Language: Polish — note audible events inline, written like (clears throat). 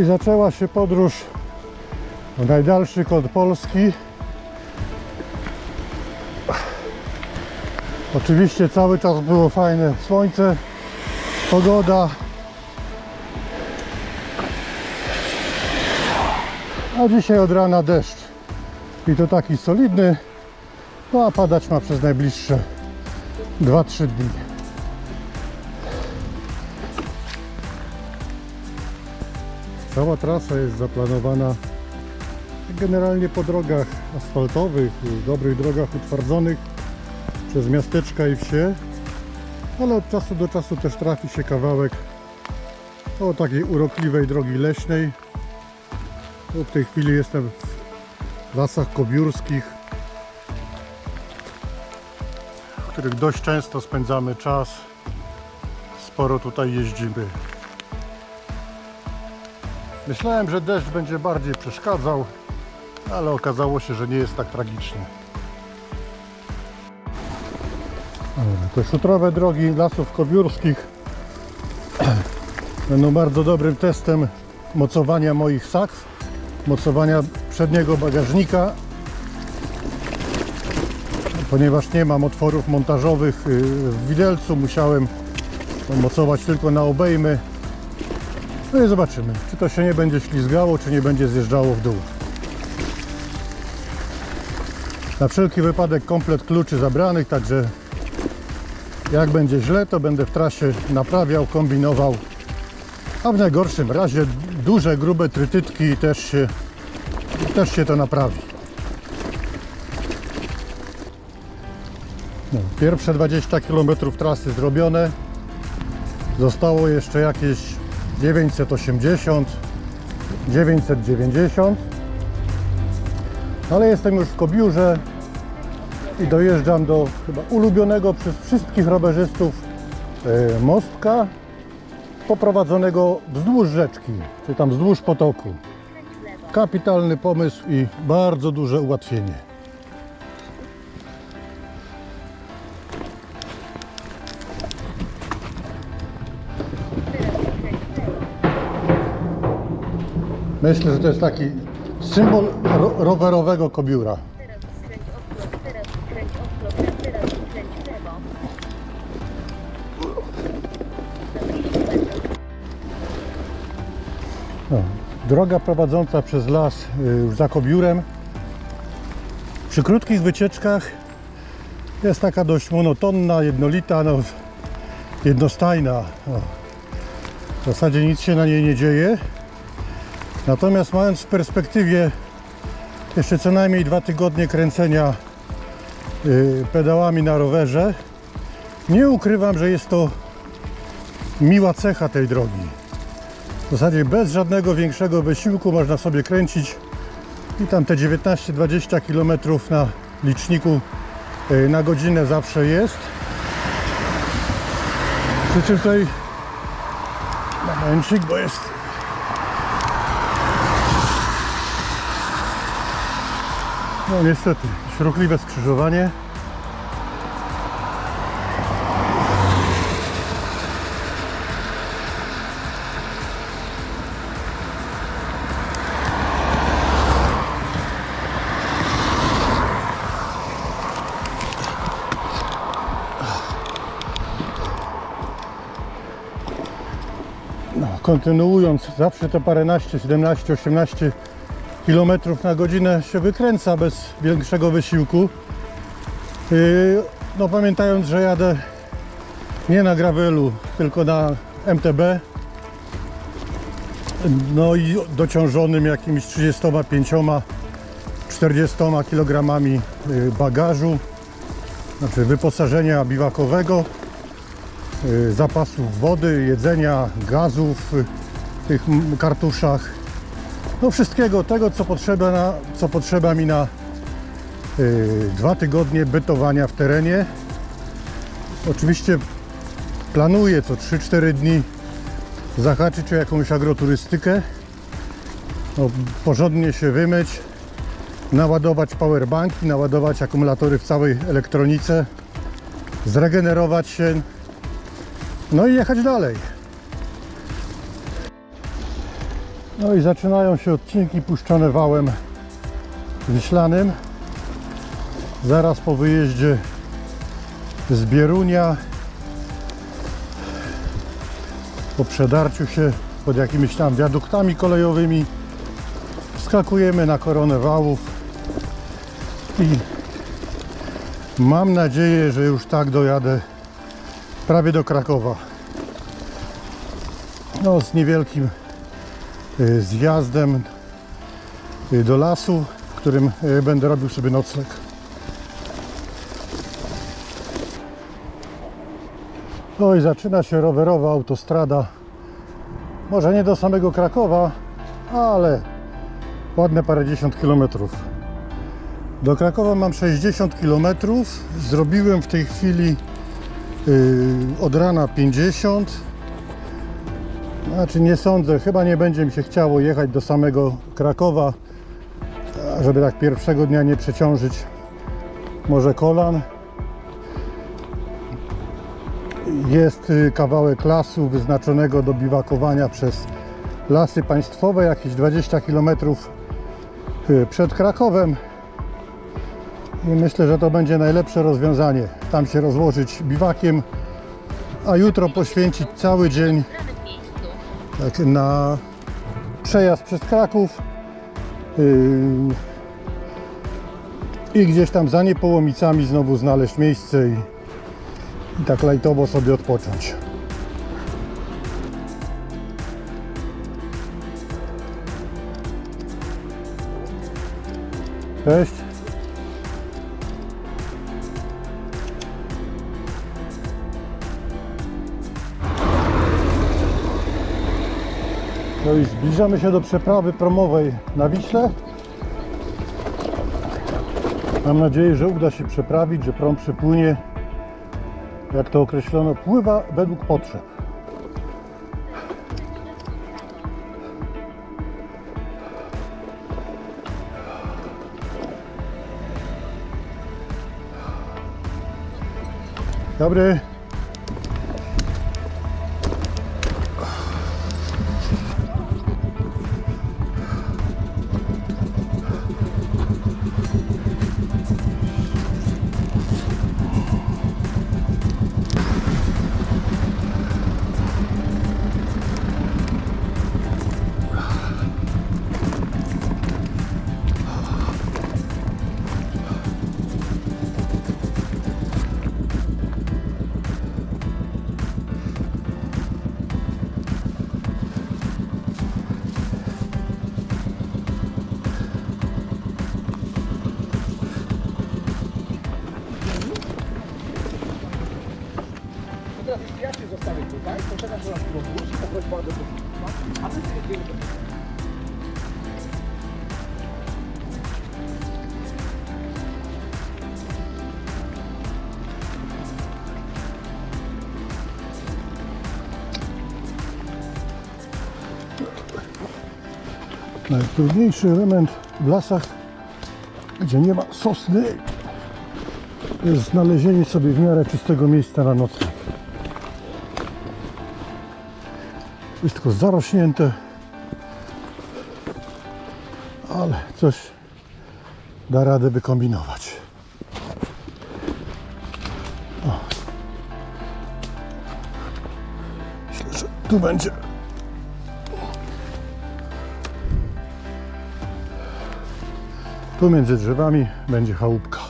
I zaczęła się podróż w najdalszy kąt Polski. Oczywiście cały czas było fajne słońce, pogoda. A dzisiaj od rana deszcz. I to taki solidny, no a padać ma przez najbliższe 2-3 dni. Cała trasa jest zaplanowana generalnie po drogach asfaltowych, dobrych drogach utwardzonych przez miasteczka i wsie, ale od czasu do czasu też trafi się kawałek o takiej urokliwej drogi leśnej. W tej chwili jestem w lasach kobiórskich, w których dość często spędzamy czas. Sporo tutaj jeździmy. Myślałem, że deszcz będzie bardziej przeszkadzał, ale okazało się, że nie jest tak tragicznie. Te szutrowe drogi lasów kobiórskich (clears throat) będą bardzo dobrym testem mocowania moich sakw, mocowania przedniego bagażnika, ponieważ nie mam otworów montażowych y, w widelcu, musiałem mocować tylko na obejmy. No i zobaczymy, czy to się nie będzie ślizgało, czy nie będzie zjeżdżało w dół. Na wszelki wypadek komplet kluczy zabranych, także jak będzie źle, to będę w trasie naprawiał, kombinował. A w najgorszym razie duże, grube trytytki też się, też się to naprawi. No, pierwsze 20 km trasy zrobione. Zostało jeszcze jakieś 980, 990. Ale jestem już w Kobiurze i dojeżdżam do chyba ulubionego przez wszystkich rowerzystów e, mostka poprowadzonego wzdłuż rzeczki, czy tam wzdłuż potoku. Kapitalny pomysł i bardzo duże ułatwienie. Myślę, że to jest taki symbol ro rowerowego kobiura. Teraz skręć odwrót, teraz skręć odwrót, teraz skręć w lewo. Za 200 metrów No, droga prowadząca przez las y, już za Kobiurem. Przy krótkich wycieczkach jest taka dość monotonna, jednolita, no, jednostajna. No. W zasadzie nic się na niej nie dzieje. Natomiast mając w perspektywie jeszcze co najmniej dwa tygodnie kręcenia y, pedałami na rowerze, nie ukrywam, że jest to miła cecha tej drogi. W zasadzie bez żadnego większego wysiłku można sobie kręcić i tam te 19-20 km na liczniku y, na godzinę zawsze jest. Przy czym tutaj momencik, bo jest no niestety śruchliwe skrzyżowanie. No, kontynuując, zawsze te paręnaście, 17, 18 km na godzinę się wykręca bez większego wysiłku. No pamiętając, że jadę nie na gravelu, tylko na MTB. No i dociążonym jakimiś 35, 40 kg bagażu, znaczy wyposażenia biwakowego y, zapasów wody, jedzenia, gazów y, w tych m- kartuszach. No wszystkiego tego, co potrzeba, na, co potrzeba mi na y, dwa tygodnie bytowania w terenie. Oczywiście planuję co 3-4 dni zahaczyć o jakąś agroturystykę. No, porządnie się wymyć, naładować powerbanki, naładować akumulatory w całej elektronice, zregenerować się, no i jechać dalej. No i zaczynają się odcinki puszczone wałem wiślanym. Zaraz po wyjeździe z Bierunia, po przedarciu się pod jakimiś tam wiaduktami kolejowymi, wskakujemy na koronę wałów i mam nadzieję, że już tak dojadę prawie do Krakowa. No, z niewielkim zjazdem y, do lasu, w którym y, będę robił sobie nocleg. No i zaczyna się rowerowa autostrada. Może nie do samego Krakowa, ale ładne parędziesiąt kilometrów. Do Krakowa mam 60 kilometrów. Zrobiłem w tej chwili yy, od rana 50. Znaczy nie sądzę, chyba nie będzie mi się chciało jechać do samego Krakowa, żeby tak pierwszego dnia nie przeciążyć może kolan. Jest y, kawałek lasu wyznaczonego do biwakowania przez lasy państwowe, jakieś 20 km przed Krakowem. I myślę, że to będzie najlepsze rozwiązanie. Tam się rozłożyć biwakiem, a jutro poświęcić cały dzień. Tak, na przejazd przez Kraków yy, i gdzieś tam za Niepołomicami znowu znaleźć miejsce i, i tak lajtowo sobie odpocząć. Cześć. No i zbliżamy się do przeprawy promowej na Wiśle. Mam nadzieję, że uda się przeprawić, że prom przypłynie, jak to określono, pływa według potrzeb. Dobry. Najtrudniejszy element w lasach, gdzie nie ma sosny, jest znalezienie sobie w miarę czystego miejsca na nocleg. Wszystko zarośnięte, ale coś da radę wykombinować. O. Myślę, że tu będzie Tu między drzewami będzie chałupka.